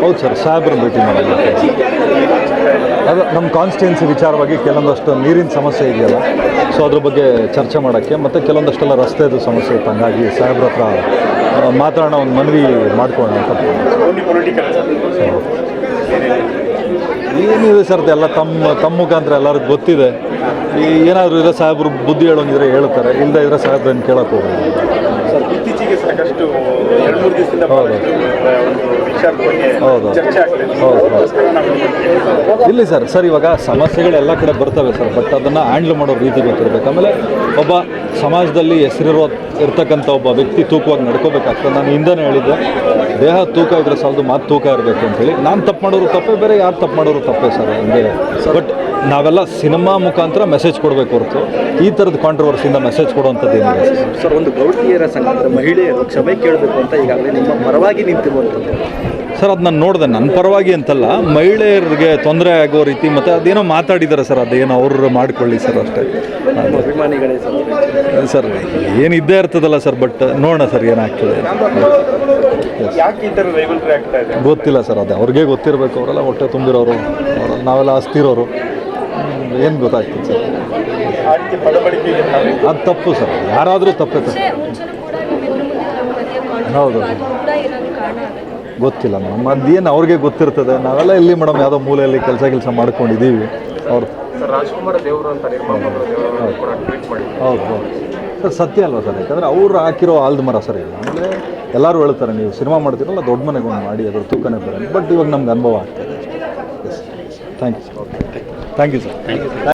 ಹೌದು ಸರ್ ಸಾಹೇಬ್ರ ಭೇಟಿ ಮಾಡೋದು ಅದು ನಮ್ಮ ಕಾನ್ಸ್ಟಿಟ್ಯೂನ್ಸಿ ವಿಚಾರವಾಗಿ ಕೆಲವೊಂದಷ್ಟು ನೀರಿನ ಸಮಸ್ಯೆ ಇದೆಯಲ್ಲ ಸೊ ಅದ್ರ ಬಗ್ಗೆ ಚರ್ಚೆ ಮಾಡೋಕ್ಕೆ, ಮತ್ತು ಕೆಲವೊಂದಷ್ಟೆಲ್ಲ ರಸ್ತೆದು ಸಮಸ್ಯೆ ಇತ್ತು ಹಂಗಾಗಿ ಸಾಹೇಬ್ರ ಹತ್ರ ಮಾತಾಡೋಣ ಒಂದು ಮನವಿ ಮಾಡ್ಕೊಂಡು ಏನಿದೆ ಸರ್ ಎಲ್ಲ ತಮ್ಮ ತಮ್ಮ ಮುಖಾಂತರ ಎಲ್ಲರಿಗೂ ಗೊತ್ತಿದೆ. ಈ ಏನಾದರೂ ಇದ್ರೆ ಸಾಹೇಬರು ಬುದ್ಧಿ ಹೇಳೋಂಗಿದ್ರೆ ಹೇಳ್ತಾರೆ ಇಲ್ಲದೆ ಇದ್ರೆ ಸಾಹೇಬ್ರನ್ನು ಕೇಳಕ್ಕೆ ಹೋಗೋದು ಸರ್ ಇತ್ತೀಚೆಗೆ ಸಾಕಷ್ಟು ಎರಡು ಮೂರು ದಿವಸದಿಂದ ಹೌದು. ಒಂದು ವಿಚಾರದ ಬಗ್ಗೆ ಹೌದು. ಚರ್ಚೆ ಆಗ್ತದೆ ಹೌದು. ಅದಕ್ಕೋಸ್ಕರ ನಾವು ಇಲ್ಲಿ ಸರ್ ಸರ್ ಇವಾಗ ಸಮಸ್ಯೆಗಳು ಎಲ್ಲ ಕಡೆ ಬರ್ತವೆ ಸರ್ ಬಟ್ ಅದನ್ನು ಹ್ಯಾಂಡ್ಲ್ ಮಾಡೋ ರೀತಿ ಗೊತ್ತಿರಬೇಕು. ಆಮೇಲೆ ಒಬ್ಬ ಸಮಾಜದಲ್ಲಿ ಹೆಸರಿರೋ ಇರ್ತಕ್ಕಂಥ ಒಬ್ಬ ವ್ಯಕ್ತಿ ತೂಕವಾಗಿ ನಡ್ಕೋಬೇಕಾಗ್ತದೆ. ನಾನು ಹಿಂದೆನೇ ಹೇಳಿದ್ದೆ ದೇಹ ತೂಕ ಇದ್ರೆ ಸಾಲದು ಮಾತು ತೂಕ ಇರಬೇಕು ಅಂತೇಳಿ ನಾನು ತಪ್ಪು ಮಾಡೋರು ತಪ್ಪೇ ಬೇರೆ ಯಾರು ತಪ್ಪು ಮಾಡೋರು ತಪ್ಪೇ ಸರ್ ಹಂಗೆ. ಬಟ್ ನಾವೆಲ್ಲ ಸಿನಿಮಾ ಮುಖಾಂತರ ಮೆಸೇಜ್ ಕೊಡಬೇಕು ಹೊರತು. ಈ ಥರದ ಕಾಂಟ್ರವರ್ಸಿಯಿಂದ ಮೆಸೇಜ್ ಕೊಡುವಂಥದ್ದು ಏನಿದೆ ಸರ್ ಸರ್ ಒಂದು ಗೌಡಿಯರ ಸಂಘದ ಮಹಿಳೆಯರು ಕ್ಷಮೆ ಕೇಳಬೇಕು ಅಂತ ಈಗಾಗಲೇ ನಿಮ್ಮ ಪರವಾಗಿ ನಿಂತಿರುವಂಥದ್ದು. ಸರ್ ಅದು ನಾನು ನೋಡಿದೆ. ನನ್ನ ಪರವಾಗಿ ಅಂತಲ್ಲ ಮಹಿಳೆಯರಿಗೆ ತೊಂದರೆ ಆಗೋ ರೀತಿ ಮತ್ತು ಅದೇನೋ ಮಾತಾಡಿದ್ದಾರೆ ಸರ್ ಅದೇನೋ ಅವರು ಮಾಡಿಕೊಳ್ಳಿ ಸರ್ ಅಷ್ಟೇ. ಅಭಿಮಾನಿಗಳೇ ಸರ್. ಸರ್ ಏನು ಇದ್ದೇ ಇರ್ತದಲ್ಲ ಸರ್ ಬಟ್ ನೋಡೋಣ ಸರ್ ಏನಾಗ್ತದೆ ಯಾಕೆ ಈ ಥರ ರೈವಲ್ರಿ ಆಗ್ತಾ ಇದೆ? ಗೊತ್ತಿಲ್ಲ ಸರ್ ಅದೇ ಅವ್ರಿಗೆ ಗೊತ್ತಿರಬೇಕು ಅವರೆಲ್ಲ ಹೊಟ್ಟೆ ತುಂಬಿರೋರು ನಾವೆಲ್ಲ ಅಸ್ತಿರೋರು ಏನು ಗೊತ್ತಾಗ್ತದೆ ಸರ್? ಅದು ತಪ್ಪು ಸರ್. ಯಾರಾದರೂ ತಪ್ಪೆ ಸರ್. ಹೌದು. ಗೊತ್ತಿಲ್ಲ ಮೇಡಮ್. ಅದೇನು ಅವ್ರಿಗೆ ಗೊತ್ತಿರ್ತದೆ? ನಾವೆಲ್ಲ ಇಲ್ಲಿ ಮೇಡಮ್ ಯಾವುದೋ ಮೂಲೆಯಲ್ಲಿ ಕೆಲಸ ಕೆಲಸ ಮಾಡ್ಕೊಂಡಿದ್ದೀವಿ. ಅವ್ರು ಸರ್ ರಾಜ್ಕುಮಾರ್ ದೇವರು ಅಂತ ನಿರ್ಮಾಪಕರು ದೇವರು ಕೂಡ ಟ್ವೀಟ್ ಮಾಡಿ ಹೌದು ಹೌದು. ಸರ್ ಸತ್ಯ ಅಲ್ವಾ ಸರ್? ಯಾಕಂದರೆ ಅವ್ರು ಹಾಕಿರೋ ಆಲ್ದ ಮರ ಸರ್ ಇಲ್ಲ ಆಮೇಲೆ ಎಲ್ಲರೂ ಹೇಳ್ತಾರೆ ನೀವು ಸಿನಿಮಾ ಮಾಡ್ತೀರಲ್ಲ ದೊಡ್ಡ ಮನೆಗೆ ಒಂದು ಮಾಡಿ ಅದ್ರ ತೂಕನೇ ಬರೋದು ಬಟ್ ಇವಾಗ ನಮ್ಗೆ ಅನುಭವ ಆಗ್ತದೆ yes thank you sir thank you sir